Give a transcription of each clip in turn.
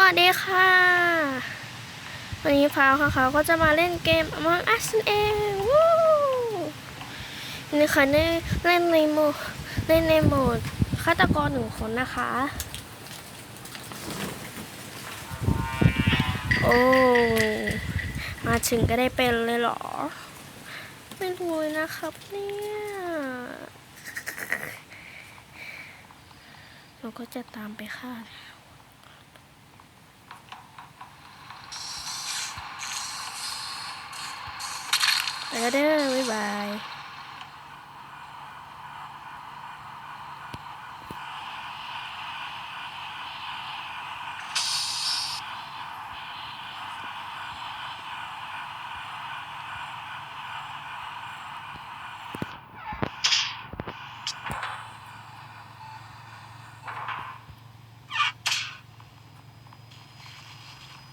วัสดีค่ะ วันนี้ฟ้าวค่ะเขาก็จะมาเล่นเกม Among Us เองวู้นี่ค่ะเล่นเล่นในโหมดเล่นในโหมดฆาตกรหนึ่งคนนะคะ โอ้มาถึงก็ได้เป็นเลยเหรอ ไม่รู้เลยนะครับเนี่ยเราก็จะตามไปฆ่า ไปแล้วเด้อบ๊ายบาย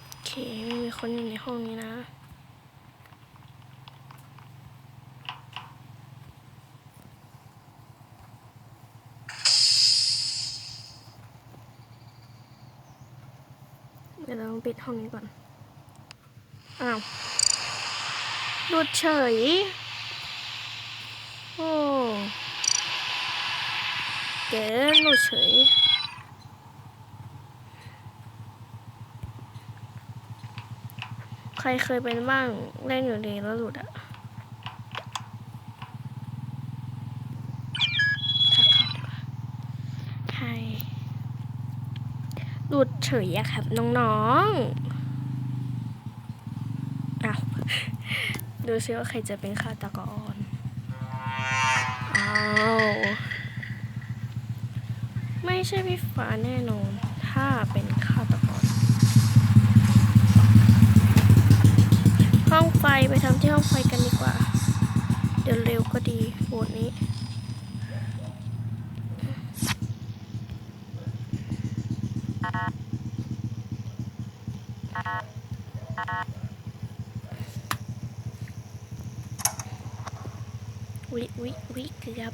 โอเคไม่มีคนอยู่ในห้องนี้นะ ดี๋ยวเราปิดห้องนี้ก่อน อ้าวหลุดเฉย โอ้เก๋หลุดเฉยใครเคยเป็นบ้างเล่นอยู่ดีแล้วหลุดอะทักเขาดีกว่าใคร หลุดเฉยอะครับ น้องๆเอาดูซิว่าใครจะเป็นฆาตกรอ้าวไม่ใช่พี่ฟ้าแน่นอน ถ้าเป็นฆาตกรห้องไฟไปทำที่ห้องไฟกันดีกว่า เดี๋ยวเร็วก็ดีโหวตนี้ วิวิวิเกือบ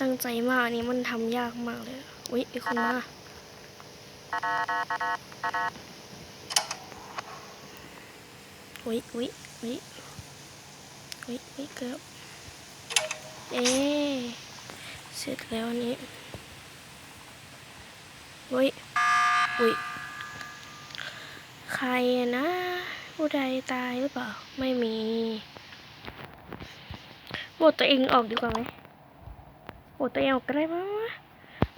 ตั้งใจมากอันนี้มันทำยากมากเลย อุ๊ยอีกคนมา อุ๊ยอุ๊ยอุ๊ยอุ๊ยอุ๊ยเกือบเอ๊เสร็จแล้วอันนี้อุ๊ยอุ๊ยใครนะ ผู้ใดตายหรือเปล่า ไม่มีหมดตัวเองออกดีกว่าไหมหมดตัวเองออกก็ได้มั้งวะ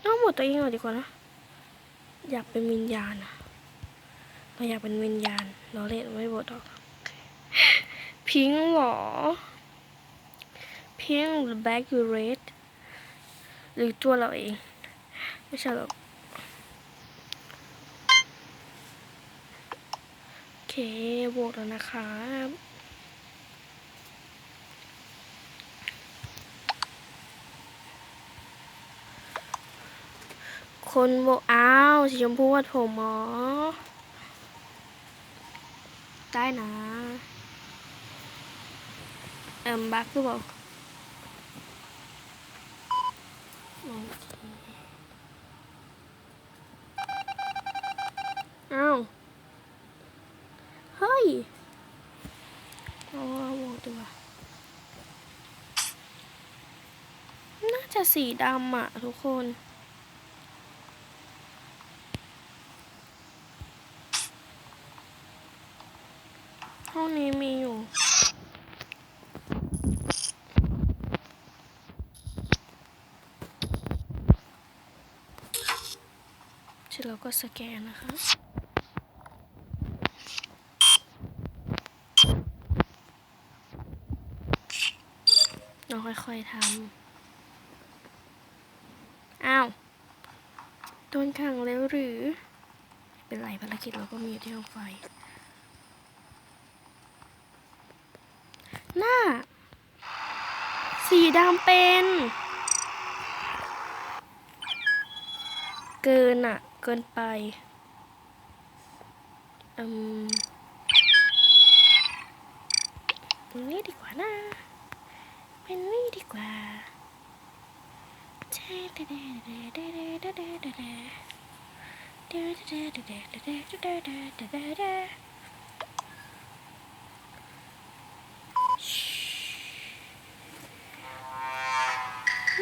น้องหมดตัวเองออกดีกว่านะ อยากเป็นวิญญาณอะเราอยากเป็นวิญญาณ เราเล่นไม่บทหรอก พิงเหรอพิงหรือแบ็กหรือเรดหรือตัวเราเอง ไม่ใช่หรอกโอเคโหวตแล้วนะครับคนบอกอ้าวสีชมพูวัดผมหมอ ได้นะ อิ่มบักหรือเปล่าโอเคอ้าว เฮ้ยเอาโหวตดีกว่าน่าจะสีดำอะทุกคนห้องนี้มีอยู่ เร็จแล้วก็สแกนนะคะเราค่อยๆทำ อ้าวโดนขังแล้วหรือ เป็นไรภารกิจเราก็มีอยู่ที่ห้องไฟ หน้า สีดำเป็น กินอะเกินไปอืมเป็นนี่ดีกว่านะเป็นนี่ดีกว่าเจ๊เดเดเดเดเดเดเดเดเดเดเดเดเดเดเดเดเดเดเด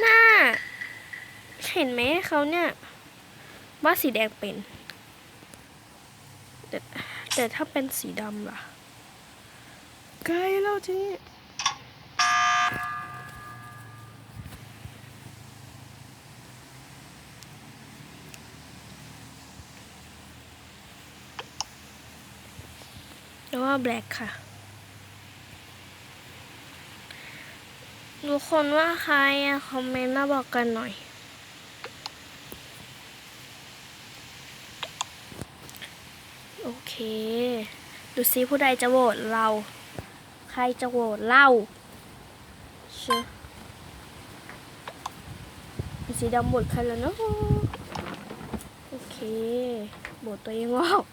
น่าเห็นไหมเขาเนี่ย ว่าสีแดงเป็น แต่แต่ถ้าเป็นสีดำล่ะไกลแล้วทีนี้แล้วว่าแบล็คค่ะทุกคนว่าใครอะคอมเมนต์มาบอกกันหน่อย โอเค ดูซิผู้ใดจะโหวตเรา ใครจะโหวตเราเชื่อสีดำโหวตใครแล้วเนาะโอเคโหวตตัวเองออก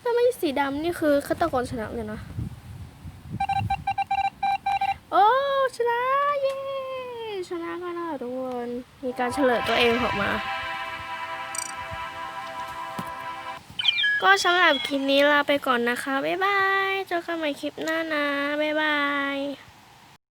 ถ้าไม่สีดำนี่คือฆาตกรชนะเลยนะโอ้ชนะเย้ชนะกันแล้วทุกคนมีการเฉลยตัวเองออกมา ก็สำหรับคลิปนี้ลาไปก่อนนะคะ บ๊ายบาย เจอกันใหม่คลิปหน้านะ บ๊ายบาย